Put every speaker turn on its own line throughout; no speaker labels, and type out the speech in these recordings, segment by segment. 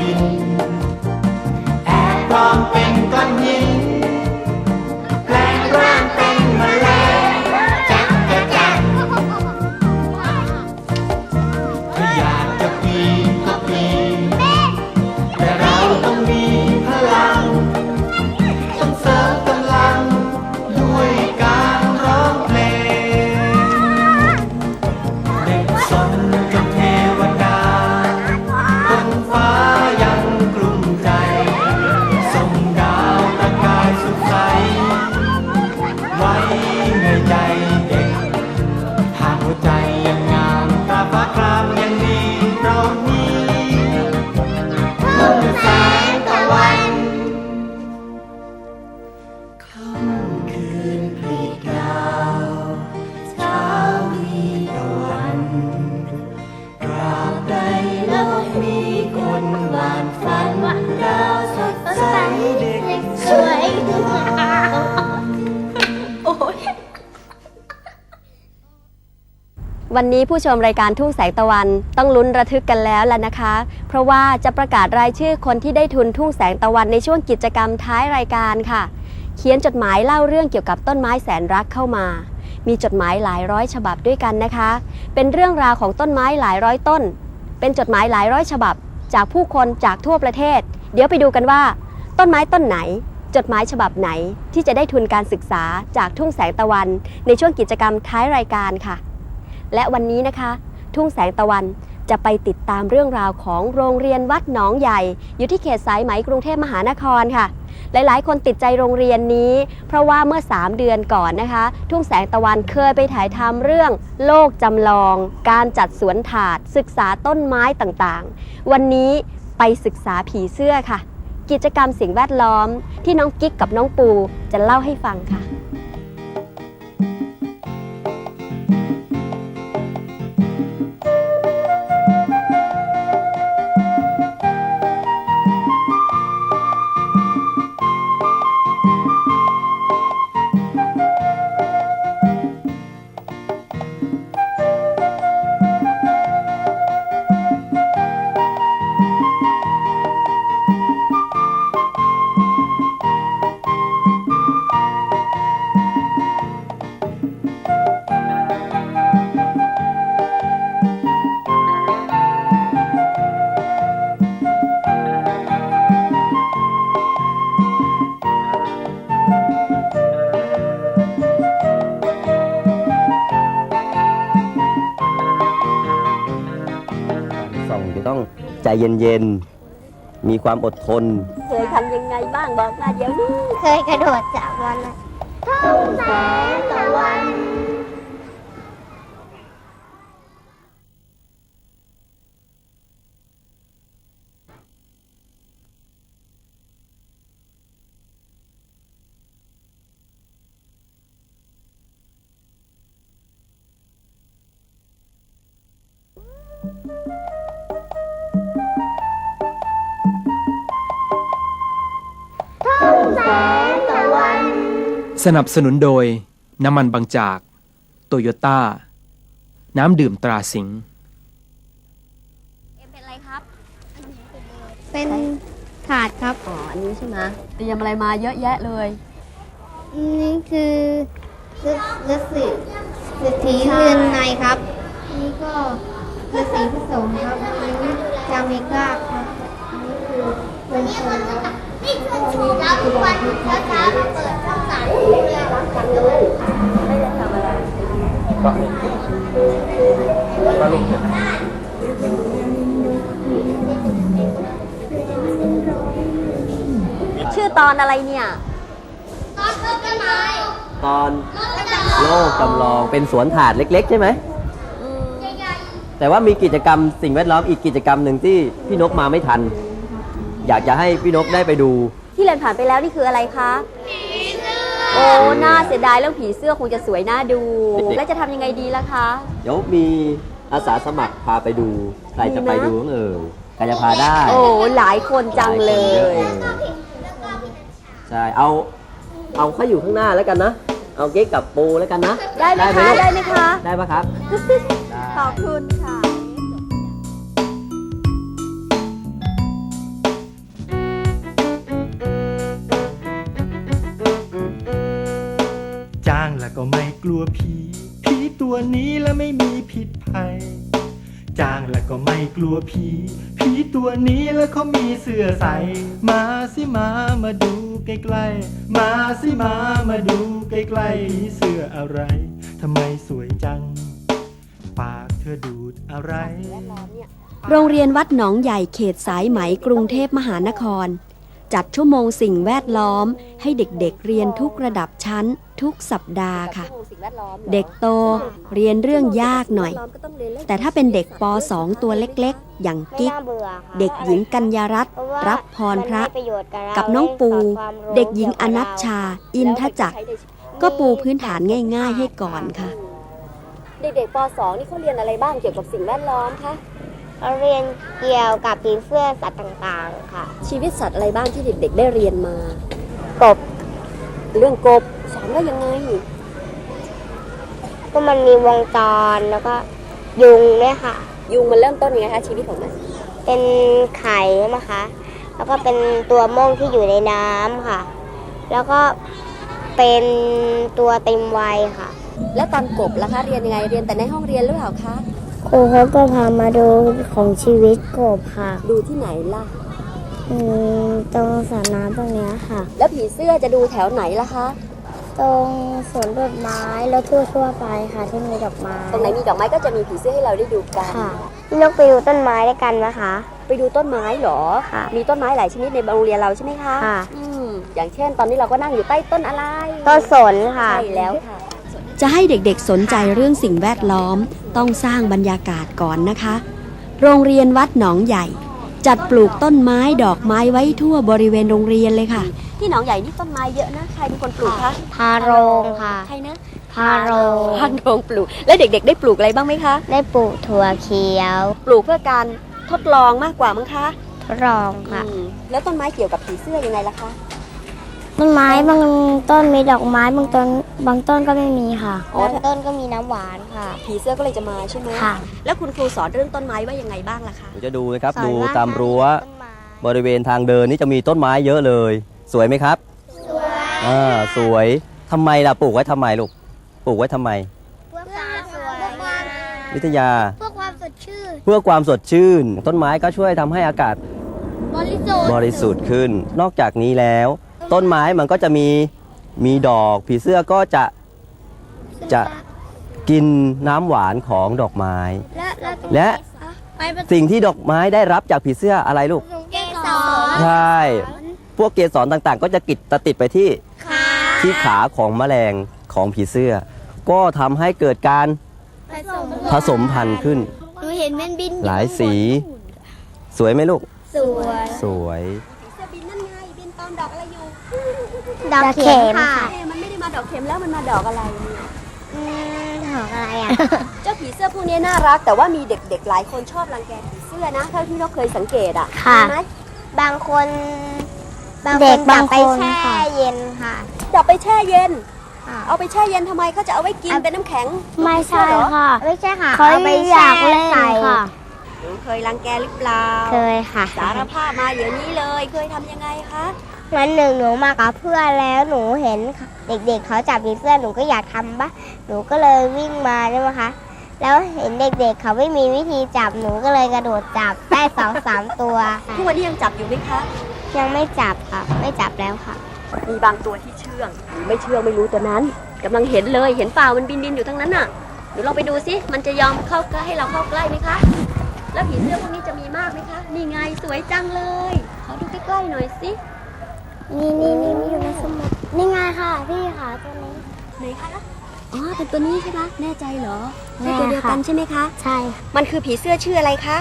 บิ วันนี้
ผู้ชมรายการทุ่งแสงตะวันต้องลุ้นระทึกกันแล้วล่ะนะคะ เพราะว่าจะประกาศรายชื่อคนที่ได้ทุนทุ่งแสงตะวันในช่วงกิจกรรมท้ายรายการค่ะ เขียนจดหมายเล่าเรื่องเกี่ยวกับต้นไม้แสนรักเข้ามา มีจดหมายหลายร้อยฉบับด้วยกันนะคะ เป็นเรื่องราวของต้นไม้หลายร้อยต้น เป็นจดหมายหลายร้อยฉบับ จากผู้คนจากทั่วประเทศ เดี๋ยวไปดูกันว่า ต้นไม้ต้นไหน จดหมายฉบับไหนที่จะได้ทุนการศึกษาจากทุ่งแสงตะวัน ในช่วงกิจกรรมท้ายรายการค่ะ และวันนี้นะคะ ทุ่งแสงตะวันจะไปติดตามเรื่องราวของโรงเรียนวัดหนองใหญ่ อยู่ที่เขตสายไหมกรุงเทพมหานครค่ะ หลายๆ คนติดใจโรงเรียนนี้ เพราะว่าเมื่อ 3 เดือนก่อนนะคะ ทุ่งแสงตะวันเคยไปถ่ายทำเรื่องโลกจำลอง การจัดสวนถาด ศึกษาต้นไม้ต่างๆ วันนี้ไปศึกษาผีเสื้อค่ะ กิจกรรมสิ่งแวดล้อมที่น้องกิ๊กกับน้องปูจะเล่าให้ฟังค่ะ
เย็นๆ มีความอดทน
เคยทำยังไงบ้างบอกมาเดี๋ยวนี้
เคยกระโดดจับมันอะทุ่งแสงตะวัน สนั
บสนุนโดย น้ำมันบางจาก โตโยต้า น้ำดื่มตราสิงห์
เอ็มเป็นอะไรครับ
เป็นถาดครับ
อ๋อ อันนี้ใช่ไหมเตรียมอะไรมาเยอะแยะเลย
นี่คือฤฤาษีฤาษีเรือนในครับ นี่ก็ฤาษีผสมครับอันนี้จาเมกาครับ อันนี้คือเป็นคนครับ นี่คือชูแล้วทุกวันเช้าๆเราเปิดช่องสามรับกันเลย
ไม่ได้ทำอะไรชื่อตอนอะไรเนี่ย
ตอนต้นไม้
ตอนโลกจำลองเป็นสวนถาดเล็ก ๆ ใช่ไหม
ใหญ่
แต่ว่ามีกิจกรรมสิ่งแวดล้อมอีกกิจกรรมหนึ่งที่พี่นกมาไม่ทัน อยากจะให้พี่นกได้ไปดู
ที่เรียนผ่านไปแล้วนี่คืออะไรคะโอ้น่าเสียดายเรื่องผีเสื้อคงจะสวยน่าดู
เด็กๆ
แล้วจะทำยังไงดีล่ะคะ
เดี๋ยวมีอาสาสมัครพาไปดู ใครจะไปดูบ้างเอ่ยใครจะพาได้
โอ้หลายคนจังเล
หาคนอะ
ย
อใช่เอาเอาเขาอยู่ข้างหน้าแล้วกันนะ เอาเก๊กกับปูแล้วกันนะ
ได้ไหมคะ
ลูก
ได้ไหมคะ
ได้ปะครับ
ขอบคุณค่ะ กลั
วผีผีตัวนี้แล้วไม่มีผิดภัย จางแล้วก็ไม่กลัวผีผีตัวนี้แล้วเขามีเสื้อใส มาสิมามาดูใกล้ๆมาสิมามาดูใกล้ๆผีเสื้ออะไรทำไมสวยจัง ปากเธอดูดอะไร
โรงเรียนวัดหนองใหญ่เขตสายไหมกรุงเทพมหานคร จัดชั่วโมงสิ่งแวดล้อมให้เด็กๆเรียนทุกระดับชั้น ทุกสัปดาห์ค่ะ เด็กโตเรียนเรื่องยากหน่อย แต่ถ้าเป็นเด็กป .2 ตัวเล็กๆ อย่างกิ๊ก เด็กหญิงกัญญารัตน์รับพรพระ กับน้องปู เด็กหญิงอนัชชา อินทจักร ก็ปูพื้นฐานง่ายๆให้ก่อนค่ะ เด็กๆป .2 นี่เขาเรียนอะไรบ้างเกี่ยวกับสิ่งแวดล้อมคะ
เราเรียนเกี่ยวกับผีเสื้อสัตว์ต่างๆ ค่ะ
ชีวิตสัตว์อะไรบ้างที่เด็กๆได้เรียนมา
กบ
เรื่องกบ สอนว่ายังไง
ก็มันมีวงจรแล้วก็ยุงเนี่ยค่ะ
ยุงมันเริ่มต้นยังไงคะชีวิตของมัน
เป็นไข่ใช่ไหมคะ แล้วก็เป็นตัวโม่งที่อยู่ในน้ำค่ะ แล้วก็เป็นตัวเต็มวัยค่ะ
แล้วตอนกบล่ะคะเรียนยังไงเรียนแต่ในห้องเรียนหรือเปล่าคะ
ครูเขาก็พามาดูของชีวิตกบค่ะ
ดูที่ไหนล่ะ
อืมตรงสระน้ำตรงเนี้ยค่ะ
แล้วผีเสื้อจะดูแถวไหนล่ะคะ
ตรงสวนดอกไม้แล้วทั่วๆไปค่ะที่มีดอกไม้
ตรงไหนมีดอกไม้ก็จะมีผีเสื้อให้เราได้ดูกัน
ค่ะพี่นกไปดูต้นไม้ด้วยกันนะคะ
ไปดูต้นไม้เหรอ
ค่ะ
มีต้นไม้หลายชนิดในโรงเรียนเราใช่ไหมคะ
ค่ะ
อืมอย่างเช่น ตอนนี้เราก็นั่งอยู่ใต้ต้นอะไร
ต้นสนค่ะ
ใช่แล้วค่ะ จะให้เด็กๆสนใจเรื่องสิ่งแวดล้อม ต้องสร้างบรรยากาศก่อนนะคะ โรงเรียนวัดหนองใหญ่ จัดปลูกต้นไม้ดอกไม้ไว้ทั่วบริเวณโรงเรียนเลยค่ะ ที่หนองใหญ่นี่ต้นไม้เยอะนะ ใครเป็นคนปลูกคะ
พาโรงค่ะ
ใครนะ
พาโรง
พานโรงปลูก แล้วเด็กๆ ได้ปลูกอะไรบ้างไหมคะ
ได้ปลูกถั่วเขียว
ปลูกเพื่อการทดลองมากกว่ามั้งคะ
ทดลองค่ะ
อืมแล้วต้นไม้เกี่ยวกับผีเสื้อยังไงล่ะคะ
ต้นไม้บางต้นมีดอกไม้บางต้นบางต้นก็ไม่มีค่ะ
อ๋อ
บางต้นก็มีน้ำหวานค่ะ
ผีเสื้อก็เลยจะมาใช่ไหม
ค่ะ
แล้วคุณครูสอนเรื่องต้นไม้ว่ายังไงบ้างล่ะคะ
ผมจะดูนะครับ
สอน
ดู
ว่า
ตามรั้ว
ต้นไม้
บริเวณทางเดินนี่จะมีต้นไม้เยอะเลย สวยไหมครับ สวยอ่าสวยทำไมล่ะปลูกไว้ทำไมลูกปลูกไว้ทำไม
เพื่อความสวยงาม
วิทยา
เพื่อความสดชื่น
เพื่อความสดชื่น ต้นไม้ก็ช่วยทำให้อากาศ
บริสุทธิ์
บริสุทธิ์ขึ้น นอกจากนี้แล้ว ต้นไม้มันก็จะมีมีดอก ผีเสื้อก็จะจะกินน้ำหวานของดอกไม้
และและ
และ
ไปผสม
สิ่งที่ดอกไม้ได้รับจากผีเสื้ออะไรลูก
เกสร
ใช่ พวกเกสรต่างๆ ก็จะกิดตะติดไปที่
ขา
ที่ขาของแมลงของผีเสื้อ ก็ทำให้เกิดการ
ผสม
ผสมพันธุ์ขึ้น
หนูเห็นมันบิน
หลายสี สวยไหมลูก
สวย
สวย
ดอก
เข็มค่ะ
เอ๊ะมันไม่ได้มาดอกเข็มแล้วมันมาดอกอะไรเนี่ย
อืมดอกอะไรอะ
เจ้าผีเสื้อพวกนี้น่ารัก แต่ว่ามีเด็กๆหลายคนชอบรังแกผีเสื้อนะเท่าที่เราเคยสังเกตอะ
ค่ะ
เห็นไหม
บางคนบาง
เด็
คน
ก
จั
บา
บ
ง
ไป
คน
แช่
ค่ะ
เย็นค่ะ
จับไปแช่เย็น
ค่ะ
เอาไปแช่เย็นทำไมเขาจะเอาไว้กินเป็นน้ำแข็ง
ไม่ใช่
เหรอ
ค่ะ
ไม่ใช่ค่ะ
เขา
เอาไป
อยาก
แช่
เล่น
ใส่
ค่ะ
หนูเคยรังแกหรือเปล่า
เคยค่ะ
สารภาพมาเดี๋ยวนี้เลย เคยทำยังไงคะ
วันหนึ่งหนูมากับเพื่อนแล้วหนูเห็นเด็กๆเขาจับผีเสื้อหนูก็อยากทำปะหนูก็เลยวิ่งมาใช่ไหมคะ แล้วเห็นเด็กๆเขาไม่มีวิธีจับหนูก็เลยกระโดดจับได้สองสามตัวค่ะ
ทุกวันนี้ยังจับอยู่ไหมคะ
ยังไม่จับค่ะไม่จับแล้วค่ะ
มีบางตัวที่เชื่องหรือไม่เชื่องไม่รู้ตัวนั้นกำลังเห็นเลยเห็นเปล่ามันบินบินอยู่ทั้งนั้นน่ะเดี๋ยวลองไปดูสิมันจะยอมเข้าใกล้ให้เราเข้าใกล้ไหมคะ แล้วผีเสื้อพวกนี้จะมีมากไหมคะนี่ไงสวยจังเลยขอดูใกล้ๆหน่อยสิ
นี่นี่นี่นี่อยู่ในสมุดนี่ไงค่ะพี่ค่ะตัวนี้
ไหนคะอ๋อเป็นตัวนี้ใช่ไหมแน่ใจเหรอ
แน่
ใช่ตัวเดียวกัน
ค่ะ
ใช่ไหมคะ
ใช่ค่ะ
มันคือผีเสื้อชื่ออะไรคะ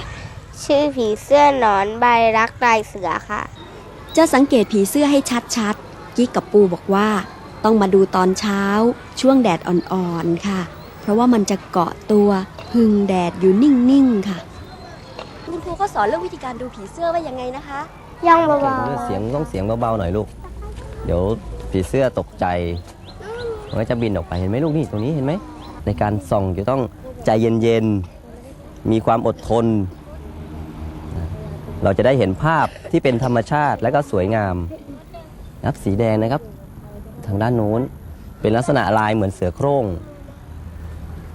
ชื่อผีเสื้อหนอนใบรักลายเสือค่ะ
จะสังเกตผีเสื้อให้ชัดๆกิ๊กกับปูบอกว่า ต้องมาดูตอนเช้า ช่วงแดดอ่อนๆค่ะ เพราะว่ามันจะเกาะตัวพึ่งแดดอยู่นิ่งๆค่ะ คุณครูก็สอนเรื่องวิธีการดูผีเสื้อว่ายังไงนะคะ
ย่องเบา
เสียงต้องเสียงเบาๆหน่อยลูก เดี๋ยวผีเสื้อตกใจมันก็จะบินออกไปเห็นไหมลูกนี่ตรงนี้เห็นไหมในการส่องจะต้องใจเย็นๆมีความอดทน เราจะได้เห็นภาพที่เป็นธรรมชาติและก็สวยงามนะครับสีแดงนะครับ ทางด้านโน้นเป็นลักษณะลายเหมือนเสือโคร่ง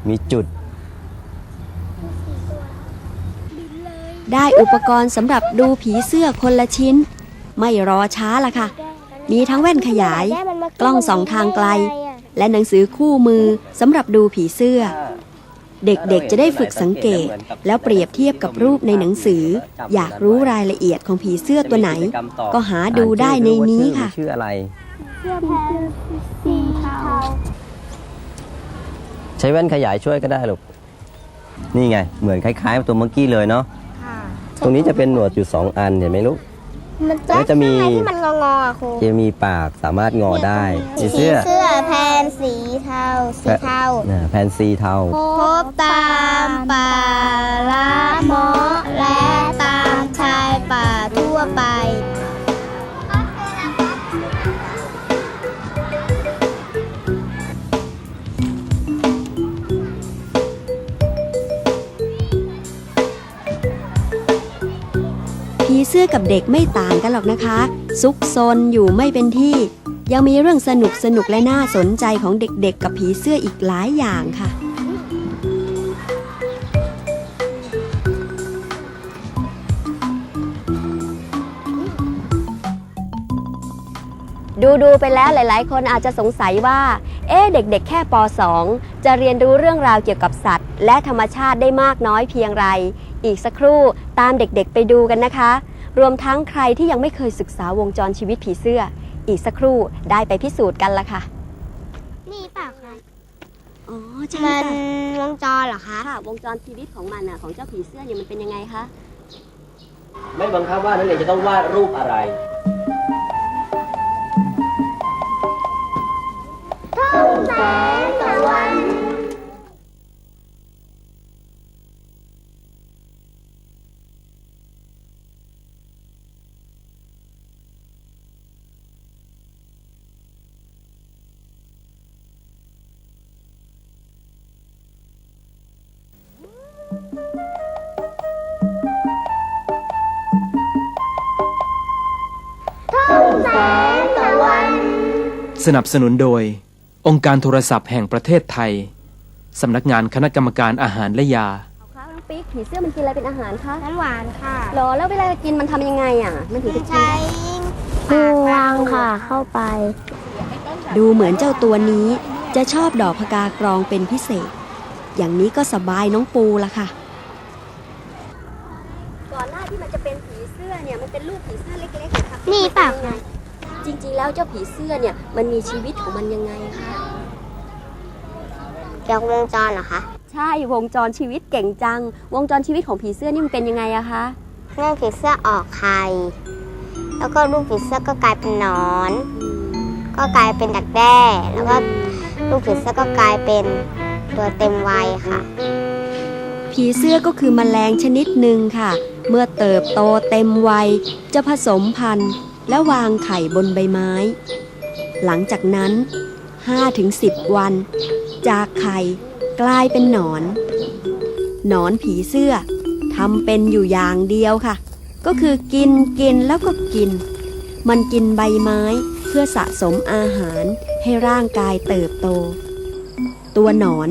มีจุด
ได้อุปกรณ์สำหรับดูผีเสื้อคนละชิ้น ไม่รอช้าละค่ะ มีทั้งแว่นขยาย กล้องส่องทางไกล และหนังสือคู่มือสำหรับดูผีเสื้อ เด็กๆจะได้ฝึกสังเกต แล้วเปรียบเทียบกับรูปในหนังสือ อยากรู้รายละเอียดของผีเสื้อตัวไหน ก็หาดูได้ในนี้ค่ะ
ชื่ออะไร
สีเทา
ใช้แว่นขยายช่วยก็ได้ลูกนี่ไง เหมือนคล้ายๆตัวเมื่อกี้เลยเนาะ
ค่ะ
ตรงนี้จะเป็นหนวดอยู่2อันเห็นไหมลูก
มัน
แล้วจะมี
ข้างในที่มันงองๆอะครู
จะมีปากสามารถงอได้สี
สี
เสื้อ
เสื้อแพนสีเทาสีเทา
น่ะแผ่นซีเทา
พบตามป่าละเมอและตื้
อกับเด็กไม่ต่างกันหรอกนะคะ ซุกซนอยู่ไม่เป็นที่ ยังมีเรื่องสนุกสนุกและน่าสนใจของเด็กๆ กับผีเสื้ออีกหลายอย่างค่ะ ดูดูๆไปแล้วหลาย ๆ คนอาจจะสงสัยว่า เอ๊ะเด็ก ๆ แค่ป .2 จะเรียนรู้เรื่องราวเกี่ยวกับสัตว์ และธรรมชาติได้มากน้อยเพียงไร อีกสักครู่ตามเด็ก ๆ ไปดูกันนะคะ รวมทั้งใครที่ยังไม่เคยศึกษาวงจรชีวิตผีเสื้อ อีกสักครู่ได้ไปพิสูจน์กันละค่ะ
นี่เปล่าคะ
อ๋อใช่
มัน
ค่ะ
วงจรเหรอคะ
ค่ะ วงจรชีวิตของมันอะของเจ้าผีเสื้อเนี่ยมันเป็นยังไงคะ
ไม่บังคับว่านักเรียนจะต้องวาดรูปอะไร
สนั บสนุนโดย องค์การโทรศัพท์แห่งประเทศไทย สำนักงานคณะกรรมการอาหารและยา
เอาคะน้องปิ๊กผีเสื้อมันกินอะไรเป็นอาหารคะ
น้ำหวานค่ะ
หรอแล้วเวลากินมันทำยังไงอะ มันถึงจะกิน
ใช้งวางค่ะ เข้าไป
ดูเหมือนเจ้าตัวนี้จะชอบดอกพกากรองเป็นพิเศษ อย่างนี้ก็สบายน้องปูละค่ะ ก่อนหน้าที่มันจะเป็นผีเสื้อเนี่ยมันเป็นลูกผีเสื้อเล็กๆค่ะ
นี่เปล่าคะ
จริงๆ แล้วเจ้าผีเสื้อเนี่ยมันมีชีวิตของมันยังไงคะ
เกี่ยวกับวงจรเหรอคะ
ใช่วงจรชีวิตเก่งจัง วงจรชีวิตของผีเสื้อนี่มันเป็นยังไงอะคะ
เมื่อผีเสื้อออกไข่แล้วก็ลูกผีเสื้อก็กลายเป็นหนอน ก็กลายเป็นดักแด้ แล้วก็ลูกผีเสื้อก็กลายเป็นตัวเต็มวัยค่ะ
ผีเสื้อก็คือแมลงชนิดหนึ่งค่ะ เมื่อเติบโตเต็มวัยจะผสมพันธุ์ และวางไข่บนใบไม้ หลังจากนั้น 5-10 วัน จากไข่กลายเป็นหนอน หนอนผีเสื้อทำเป็นอยู่อย่างเดียวค่ะ ก็คือกินกินแล้วก็กิน มันกินใบไม้เพื่อสะสมอาหารให้ร่างกายเติบโต ตัวหนอน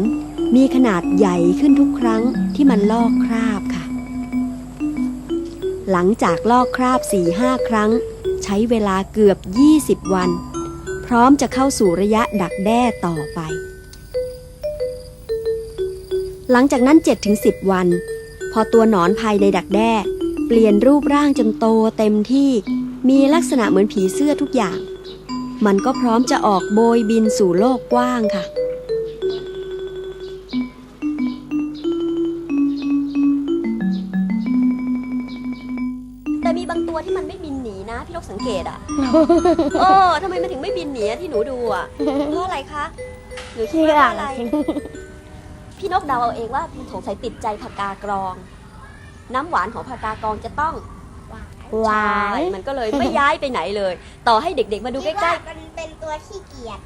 มีขนาดใหญ่ขึ้นทุกครั้งที่มันลอกคราบค่ะ หลังจากลอกคราบ4-5ครั้ง ใช้เวลาเกือบ 20 วัน พร้อมจะเข้าสู่ระยะดักแด้ต่อไป หลังจากนั้น 7-10 วัน พอตัวหนอนภายในดักแด้ เปลี่ยนรูปร่างจนโตเต็มที่มีลักษณะเหมือนผีเสื้อทุกอย่าง มันก็พร้อมจะออกโบยบินสู่โลกกว้างค่ะ เกตอะ โอ้ทำไมมันถึงไม่บินหนีอะที่หนูดูอะ เพราะอะไรคะ หนูคิดว่าอะไร พี่นกเดาเอาเองว่าสงสัยติดใจผักกากรอง น้ำหวานของผักกากรองจะต้อง
หวาน
ใช่มันก็เลยไม่ย้ายไปไหนเลย ต่อให้เด็กๆมาดูใกล้
มันเป็นตัวขี้เกียจ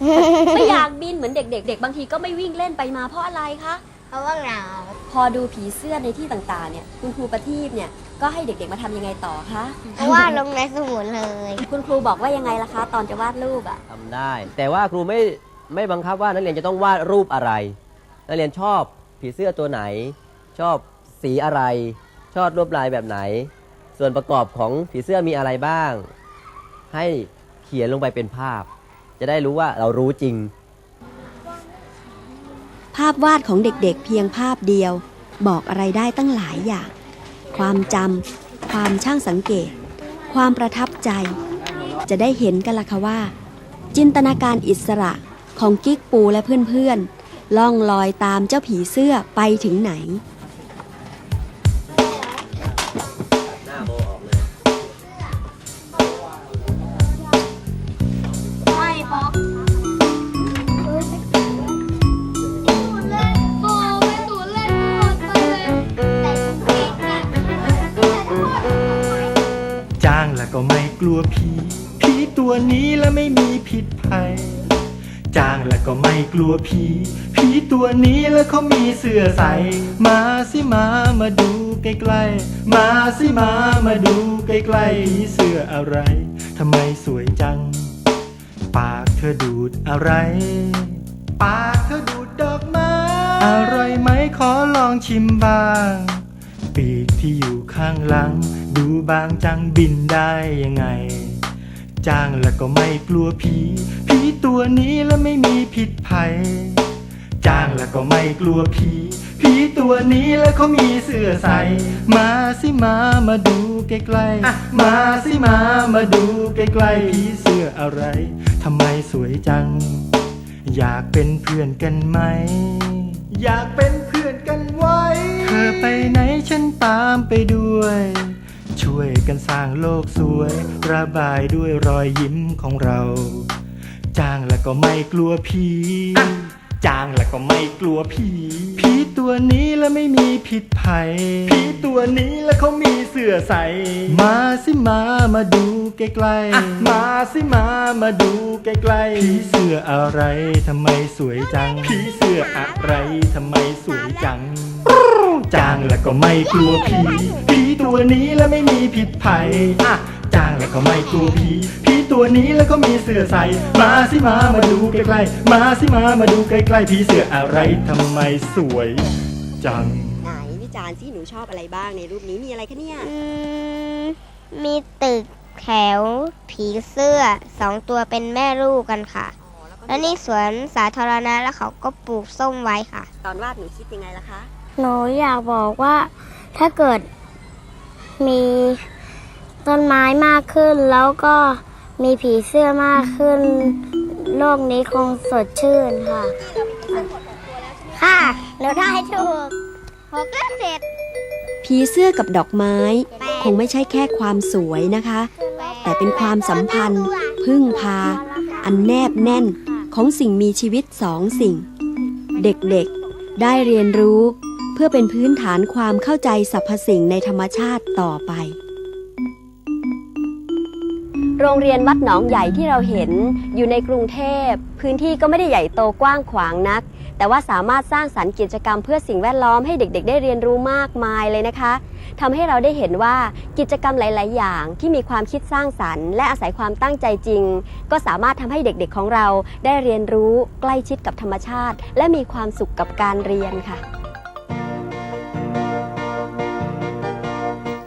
ๆไม่อยากบินเหมือนเด็กๆเด็กบางทีก็ไม่วิ่งเล่นไปมาเพราะอะไรคะ
เพราะว่าเหงา
พอดูผีเสื้อในที่ต่างๆเนี่ย คุณครูประทีปเนี่ย ก็ให้เด็กๆมาทำยังไงต่อคะ
เพราะว่าลงในสมุนเลย
คุณครูบอกว่ายังไงล่ะคะ ตอนจะวาดรูปอะ
ทำได้ แต่ว่าครูไม่ไม่บังคับว่านักเรียนจะต้องวาดรูปอะไร นักเรียนชอบผีเสื้อตัวไหน ชอบสีอะไร ชอบลวดลายแบบไหน ส่วนประกอบของผีเสื้อมีอะไรบ้าง ให้เขียนลงไปเป็นภาพ จะได้รู้ว่าเรารู้จริง
ภาพวาดของเด็กๆเพียงภาพเดียว บอกอะไรได้ตั้งหลายอย่าง ความจำความช่างสังเกต ความประทับใจ จะได้เห็นกันละค่ะว่า จินตนาการอิสระของกิ๊กปูและเพื่อนๆล่องลอยตามเจ้าผีเสื้อไปถึงไหน
ก็ไม่กลัวผีผีตัวนี้แล้วไม่มีผิดภัยจ้างแล้วก็ไม่กลัวผีผีตัวนี้แล้วเขามีเสื้อใส่มาสิมามาดูใกล้ๆ มาสิมามาดูใกล้ๆผีเสื้ออะไรทำไมสวยจัง ปากเธอดูดอะไร ปากเธอดูดดอกไม้อร่อยไหมขอลองชิมบ้าง ปีกที่อยู่ข้างหลัง ดูบางจังบินได้ยังไง จ้างแล้วก็ไม่กลัวผีผีตัวนี้แล้วไม่มีผิดภัย จ้างแล้วก็ไม่กลัวผีผีตัวนี้แล้วเขามีเสื้อใส่ มาสิมามาดูใกล้ๆมาสิมามาดูใกล้ๆผีเสื้ออะไรทำไมสวยจัง อยากเป็นเพื่อนกันไหม อยากเป็นเพื่อนกันไว้เธ อไปไหนฉันตามไปด้วย ช่วยกันสร้างโลกสวย ระบายด้วยรอยยิ้มของเรา จ้างแล้วก็ไม่กลัวผีจ้างแล้วก็ไม่กลัวผีผีตัวนี้แล้วไม่มีผิดภัยผีตัวนี้แล้วเขามีเสื้อใส่มาสิมามาดูใกล้ๆมาสิมามาดูใกล้ๆผีเสื้ออะไรทำไมสวยจังผีเสื้ออะไรทำไมสวยจัง จ้างแล้วก็ไม่กลัวผีผีตัวนี้แล้วไม่มีผิดภัยอะจ้างแล้วก็ไม่กลัวผีผีตัวนี้แล้วก็มีเสื้อใส่มาสิมามาดูใกล้ๆมาสิมามาดูใกล้ๆผีเสื้ออะไรทำไมสวยจัง
ไหนวิจารณ์สิหนูชอบอะไรบ้างในรูปนี้มีอะไรคะเนี่ย
อืมมีตึกแถว ผีเสื้อสองตัวเป็นแม่ลูกกันค่ะแล้วนี่สวนสาธารณะแล้วเขาก็ปลูกส้มไว้ค่ะ
ตอนวาดหนูคิดยังไงล่ะคะ
หนูอยากบอกว่าถ้าเกิดมีต้นไม้มากขึ้น แล้วก็มีผีเสื้อมากขึ้น โลกนี้คงสดชื่นค่ะ ค่ะเราได้ถูกหกแล้วเสร็จ
ผีเสื้อกับดอกไม้ คงไม่ใช่แค่ความสวยนะคะ แต่เป็นความสัมพันธ์ พึ่งพา อันแนบแน่นของสิ่งมีชีวิตสองสิ่ง เด็กๆ ได้เรียนรู้ เพื่อเป็นพื้นฐานความเข้าใจสรรพสิ่งในธรรมชาติต่อไป โรงเรียนวัดหนองใหญ่ที่เราเห็นอยู่ในกรุงเทพ พื้นที่ก็ไม่ได้ใหญ่โตกว้างขวางนัก แต่ว่าสามารถสร้างสรรค์กิจกรรมเพื่อสิ่งแวดล้อมให้เด็ก ๆ ได้เรียนรู้มากมายเลยนะคะทำให้เราได้เห็นว่ากิจกรรมหลาย ๆ อย่างที่มีความคิดสร้างสรรค์ และอาศัยความตั้งใจจริง ก็สามารถทำให้เด็ก ๆ ของเราได้เรียนรู้ใกล้ชิดกับธรรมชาติ และมีความสุขกับการเรียนค่ะ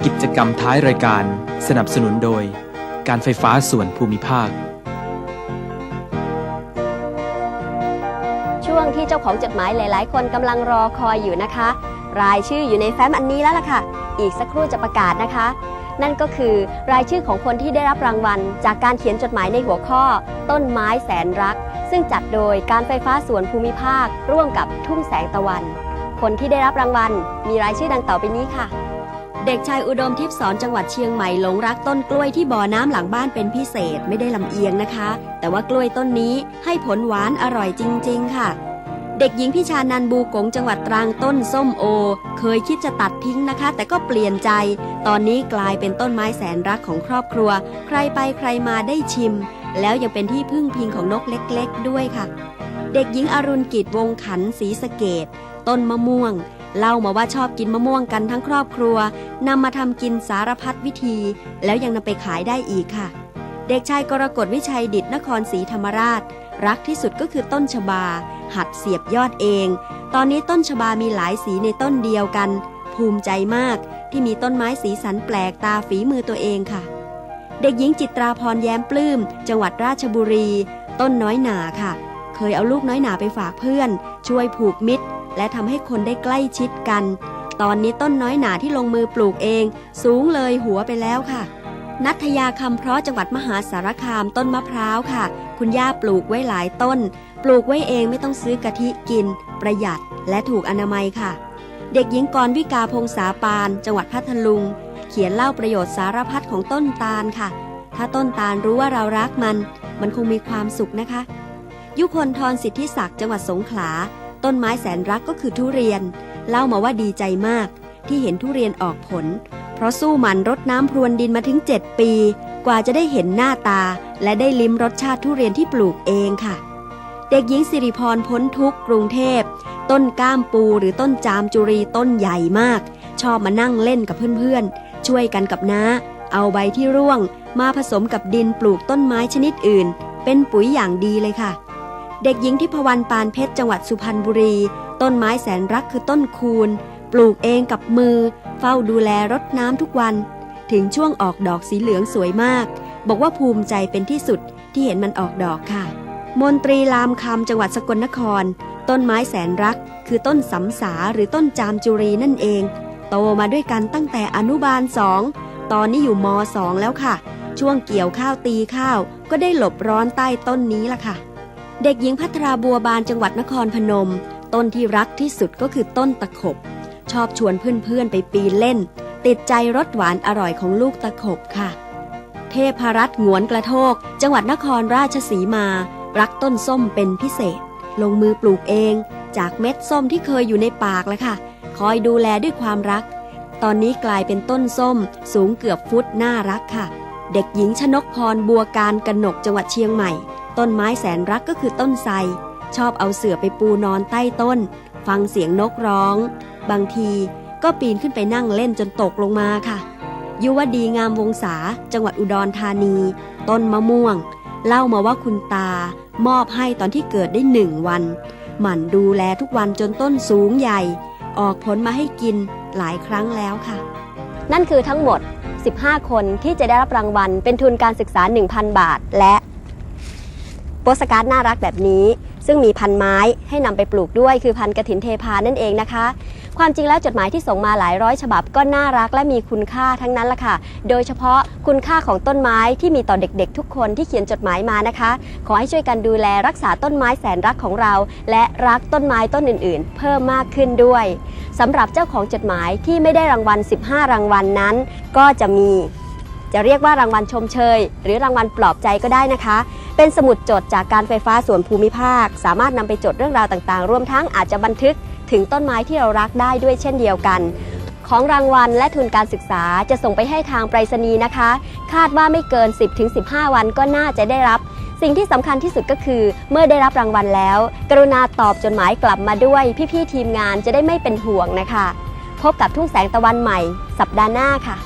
กิจกรรมท้ายรายการสนับสนุนโดย การไฟฟ้าส่วนภูมิภาค
ช่วงที่เจ้าของจดหมายหลาย ๆ คนกำลังรอคอยอยู่นะคะ รายชื่ออยู่ในแฟ้มอันนี้แล้วล่ะค่ะ อีกสักครู่จะประกาศนะคะ นั่นก็คือรายชื่อของคนที่ได้รับรางวัล จากการเขียนจดหมายในหัวข้อ ต้นไม้แสนรัก ซึ่งจัดโดยการไฟฟ้าส่วนภูมิภาค ร่วมกับทุ่งแสงตะวัน คนที่ได้รับรางวัล มีรายชื่อดังต่อไปนี้ค่ะ เด็กชายอุดมทิพย์สอนจังหวัดเชียงใหม่หลงรักต้นกล้วยที่บ่อน้ำหลังบ้านเป็นพิเศษไม่ได้ลำเอียงนะคะ แต่ว่ากล้วยต้นนี้ให้ผลหวานอร่อยจริง ๆ ค่ะ เด็กหญิงพิชานันบูกงจังหวัดตรังต้นส้มโอ เคยคิดจะตัดทิ้งนะคะ แต่ก็เปลี่ยนใจ ตอนนี้กลายเป็นต้นไม้แสนรักของครอบครัว ใครไปใครมาได้ชิม แล้วยังเป็นที่พึ่งพิงของนกเล็ก ๆ ด้วยค่ะ เด็กหญิงอรุณกิจวงขันศรีสะเกดต้นมะม่วง เล่ามาว่าชอบกินมะม่วงกันทั้งครอบครัวนำมาทำกินสารพัดวิธี แล้วยังนำไปขายได้อีกค่ะ เด็กชายกรกฎวิชัยดิตนครศรีธรรมราช รักที่สุดก็คือต้นชบา
หัดเสียบยอดเอง ตอนนี้ต้นชบามีหลายสีในต้นเดียวกัน ภูมิใจมากที่มีต้นไม้สีสันแปลกตาฝีมือตัวเองค่ะ เด็กหญิงจิตราพรแย้มปลื้ม จังหวัดราชบุรี ต้นน้อยหนาค่ะ เคยเอาลูกน้อยหนาไปฝากเพื่อน ช่วยผูกมิตร และทำให้คนได้ใกล้ชิดกัน ตอนนี้ต้นน้อยหนาที่ลงมือปลูกเอง สูงเลยหัวไปแล้วค่ะ นัทยาคำเพราะจังหวัดมหาสารคามต้นมะพร้าวค่ะ คุณย่าปลูกไว้หลายต้น ปลูกไว้เองไม่ต้องซื้อกะทิกิน ประหยัดและถูกอนามัยค่ะ เด็กหญิงกรวิกาพงษาปาน จังหวัดพัทลุง เขียนเล่าประโยชน์สารพัดของต้นตาลค่ะ ถ้าต้นตาลรู้ว่าเรารักมัน มันคงมีความสุขนะคะ ยุคนทรสิทธิศักดิ์จังหวัดสงขลา ต้นไม้แสนรักก็คือทุเรียน เล่ามาว่าดีใจมาก ที่เห็นทุเรียนออกผล เพราะสู้มันรดน้ำพรวนดินมาถึง 7 ปี กว่าจะได้เห็นหน้าตา และได้ลิ้มรสชาติทุเรียนที่ปลูกเองค่ะ เด็กหญิงสิริพรพ้นทุกกรุงเทพ ต้นก้ามปูหรือต้นจามจุรีต้นใหญ่มาก ชอบมานั่งเล่นกับเพื่อนๆ ช่วยกันกับน้า เอาใบที่ร่วง มาผสมกับดินปลูกต้นไม้ชนิดอื่น เป็นปุ๋ยอย่างดีเลยค่ะ เด็กหญิงทิพวรรณปานเพชรจังหวัดสุพรรณบุรี ต้นไม้แสนรักคือต้นคูณปลูกเองกับมือ เฝ้าดูแลรดน้ำทุกวัน ถึงช่วงออกดอกสีเหลืองสวยมาก บอกว่าภูมิใจเป็นที่สุดที่เห็นมันออกดอกค่ะ มนตรีลามคำจังหวัดสกลนคร ต้นไม้แสนรัก คือต้นสำสาหรือต้นจามจุรีนั่นเอง โตมาด้วยกันตั้งแต่อนุบาลสองตอนนี้อยู่มสองแล้วค่ะ ช่วงเกี่ยวข้าวตีข้าว ก็ได้หลบร้อนใต้ต้นนี้ล่ะค่ะ เด็กหญิงพัทราบัวบานจังหวัดนครพนม ต้นที่รักที่สุดก็คือต้นตะขบ ชอบชวนเพื่อนๆไปปีนเล่น ติดใจรสหวานอร่อยของลูกตะขบค่ะ เทพรัตน์หงวนกระโทก จังหวัดนครราชสีมา รักต้นส้มเป็นพิเศษ ลงมือปลูกเอง จากเม็ดส้มที่เคยอยู่ในปากแล้วค่ะ คอยดูแลด้วยความรัก ตอนนี้กลายเป็นต้นส้ม สูงเกือบฟุตน่ารักค่ะ เด็กหญิงชนกพรบัวการกนกจังหวัดเชียงใหม่ ต้นไม้แสนรักก็คือต้นไทรชอบเอาเสื่อไปปูนอนใต้ต้น ฟังเสียงนกร้อง บางทีก็ปีนขึ้นไปนั่งเล่นจนตกลงมาค่ะยุวดีงามวงศาจังหวัดอุดรธานี ต้นมะม่วง เล่ามาว่าคุณตามอบให้ตอนที่เกิดได้หนึ่งวัน หมั่นดูแลทุกวันจนต้นสูงใหญ่ ออกผลมาให้กินหลายครั้งแล้วค่ะ นั่นคือทั้งหมด 15 คนที่จะได้รับรางวัลเป็นทุนการศึกษา 1,000 บาท และ ปสการ์ดน่ารักแบบนี้ ซึ่งมีพันไม้ให้นำไปปลูกด้วยคือพันกระถินเทพานั่นเองนะคะ ความจริงแล้วจดหมายที่ส่งมาหลายร้อยฉบับก็น่ารักและมีคุณค่าทั้งนั้นละค่ะ โดยเฉพาะคุณค่าของต้นไม้ที่มีต่อเด็กๆ ทุกคนที่เขียนจดหมายมานะคะ ขอให้ช่วยกันดูแลรักษาต้นไม้แสนรักของเรา และรักต้นไม้ต้นอื่น ๆ เพิ่มมากขึ้นด้วยสำหรับเจ้าของจดหมายที่ไม่ได้รางวัล 15 รางวัลนนั้น ก็จะมี จะเรียกว่ารางวัลชมเชย หรือรางวัลปลอบใจก็ได้นะคะ เป็นสมุดจดจากการไฟฟ้าส่วนภูมิภาค สามารถนำไปจดเรื่องราวต่างๆ รวมทั้งอาจจะบันทึกถึงต้นไม้ที่เรารักได้ด้วยเช่นเดียวกัน ของรางวัลและทุนการศึกษาจะส่งไปให้ทางไปรษณีย์นะคะ คาดว่าไม่เกิน 10-15 วันก็น่าจะได้รับสิ่งที่สำคัญที่สุดก็คือ เมื่อได้รับรางวัลแล้ว กรุณาตอบจดหมายกลับมาด้วย พี่ ๆ ทีมงานจะได้ไม่เป็นห่วงนะคะ พบกับทุ่งแสงตะวันใหม่ สัปดาห์หน้าค่ะ